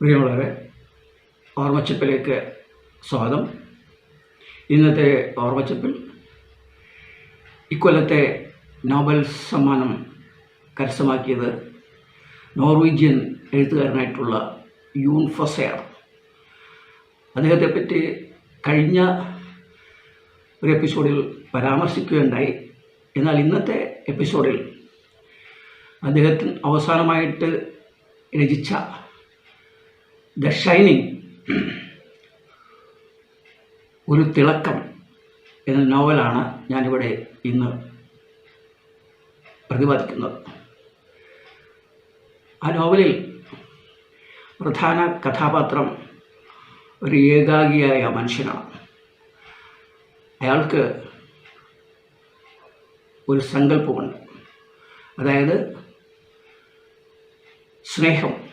പ്രിയമുള്ളവരെ ഓർമ്മച്ചപ്പിലേക്ക് സ്വാഗതം. ഇന്നത്തെ ഓർമ്മച്ചപ്പിൽ ഇക്കൊല്ലത്തെ നോബൽ സമ്മാനം കരസ്ഥമാക്കിയത് നോർവീജിയൻ എഴുത്തുകാരനായിട്ടുള്ള യൂൺ അദ്ദേഹത്തെ പറ്റി കഴിഞ്ഞ ഒരു എപ്പിസോഡിൽ പരാമർശിക്കുകയുണ്ടായി. എന്നാൽ ഇന്നത്തെ എപ്പിസോഡിൽ അദ്ദേഹത്തിന് അവസാനമായിട്ട് രചിച്ച ദ ഷൈനിങ് ഒരു തിളക്കം എന്ന നോവലാണ് ഞാനിവിടെ ഇന്ന് പ്രതിപാദിക്കുന്നത്. ആ നോവലിൽ പ്രധാന കഥാപാത്രം ഒരു ഏകാഗിയായ മനുഷ്യനാണ്. അയാൾക്ക് ഒരു സങ്കല്പമുണ്ട്. അതായത് സ്നേഹം.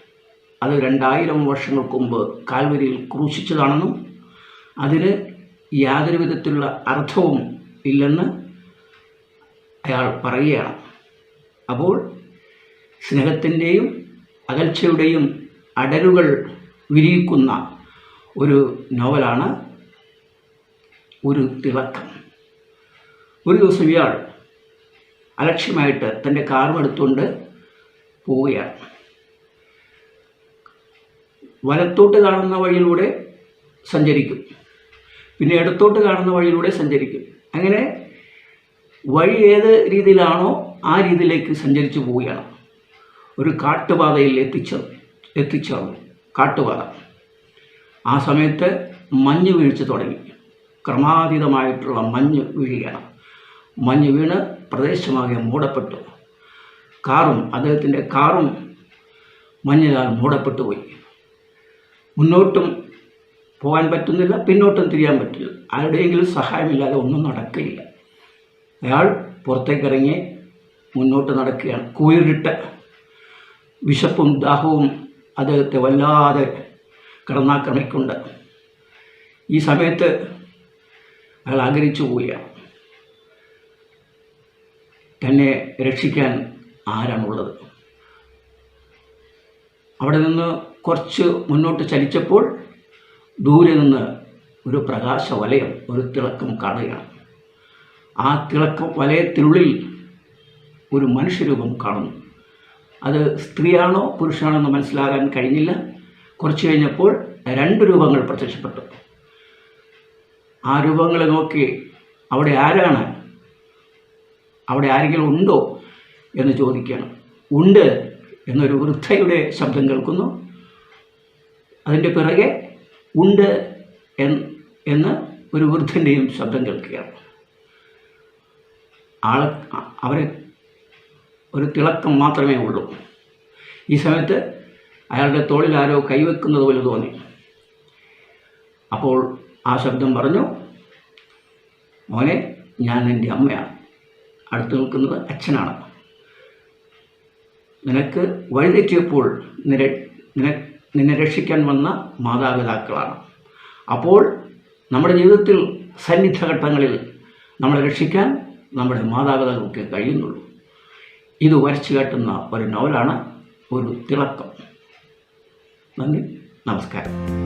അത് രണ്ടായിരം വർഷങ്ങൾക്ക് മുമ്പ് കാൽവരിയിൽ ക്രൂശിച്ചതാണെന്നും അതിന് യാതൊരു വിധത്തിലുള്ള അർത്ഥവും ഇല്ലെന്ന് അയാൾ പറയുകയാണ്. അപ്പോൾ സ്നേഹത്തിന്റെയും അകൽച്ചയുടെയും അടരുകൾ വിരിയിക്കുന്ന ഒരു നോവലാണ് ഒരു തിളക്കം. ഒരു ദിവസം ഇയാൾ അലക്ഷ്യമായിട്ട് തന്റെ കാറും എടുത്തുകൊണ്ട് പോവുകയാണ്. വലത്തോട്ട് കാണുന്ന വഴിയിലൂടെ സഞ്ചരിക്കും. പിന്നെ ഇടത്തോട്ട് കാണുന്ന വഴിയിലൂടെ സഞ്ചരിക്കും. അങ്ങനെ വഴി ഏത് രീതിയിലാണോ ആ രീതിയിലേക്ക് സഞ്ചരിച്ചു പോവുകയാണ്. ഒരു കാട്ടുപാതയിൽ എത്തിച്ച എത്തിച്ചേർന്നു. കാട്ടുപാത. ആ സമയത്ത് മഞ്ഞ് വീഴ്ച തുടങ്ങി. ക്രമാതീതമായിട്ടുള്ള മഞ്ഞ് വീഴുകയാണ്. മഞ്ഞ് വീണ് പ്രദേശമാകെ മൂടപ്പെട്ടു. കാറും അദ്ദേഹത്തിന്റെ കാറും മഞ്ഞിനാൽ മൂടപ്പെട്ടു പോയി. മുന്നോട്ടും പോകാൻ പറ്റുന്നില്ല പിന്നോട്ടും തിരിയാൻ പറ്റില്ല. ആരുടെയെങ്കിലും സഹായമില്ലാതെ ഒന്നും നടക്കില്ല. അയാൾ പുറത്തേക്കിറങ്ങി മുന്നോട്ട് നടക്കുകയാണ്. കുയിലിട്ട് വിശപ്പും ദാഹവും അദ്ദേഹത്തെ വല്ലാതെ കടന്നാക്രമിക്കുണ്ട് ഈ സമയത്ത് അയാൾ ആഗ്രഹിച്ചു പോവുകയാണ്. തന്നെ രക്ഷിക്കാൻ ആരാണുള്ളത്? അവിടെ നിന്ന് കുറച്ച് മുന്നോട്ട് ചലിച്ചപ്പോൾ ദൂരെ നിന്ന് ഒരു പ്രകാശ വലയം ഒരു തിളക്കം കാണുകയാണ്. ആ തിളക്കം വലയത്തിനുള്ളിൽ ഒരു മനുഷ്യരൂപം കാണുന്നു. അത് സ്ത്രീയാണോ പുരുഷനാണോ എന്ന് മനസ്സിലാകാൻ കഴിഞ്ഞില്ല. കുറച്ച് കഴിഞ്ഞപ്പോൾ രണ്ട് രൂപങ്ങൾ പ്രത്യക്ഷപ്പെട്ടു. ആ രൂപങ്ങളെ നോക്കി അവിടെ ആരാണ്? അവിടെ ആരെങ്കിലും ഉണ്ടോ എന്ന് ചോദിക്കണം ഉണ്ട് എന്നൊരു വൃദ്ധയുടെ ശബ്ദം കേൾക്കുന്നു. അതിന്റെ പിറകെ ഉണ്ട് എന്ന് ഒരു വൃദ്ധന്റെയും ശബ്ദം കേൾക്കുകയാണ്. ആൾ അവരെ ഒരു തിളക്കം മാത്രമേ ഉള്ളൂ. ഈ സമയത്ത് അയാളുടെ തോളിൽ ആരോ കൈവെക്കുന്നത് പോലെ തോന്നി. അപ്പോൾ ആ ശബ്ദം പറഞ്ഞു മോനെ ഞാൻ എന്റെ അമ്മയാണ്. അടുത്ത് നിൽക്കുന്നത് അച്ഛനാണ്. നിനക്ക് വഴിതെറ്റിയപ്പോൾ നിര നിന നിന്നെ രക്ഷിക്കാൻ വന്ന മാതാപിതാക്കളാണ്. അപ്പോൾ നമ്മുടെ ജീവിതത്തിൽ സന്നിധഘട്ടങ്ങളിൽ നമ്മളെ രക്ഷിക്കാൻ നമ്മുടെ മാതാപിതാക്കൾക്ക് കഴിയുന്നുള്ളൂ. ഇത് വരച്ചു കാട്ടുന്ന ഒരു നോവലാണ് ഒരു തിളക്കം. നന്ദി. നമസ്കാരം.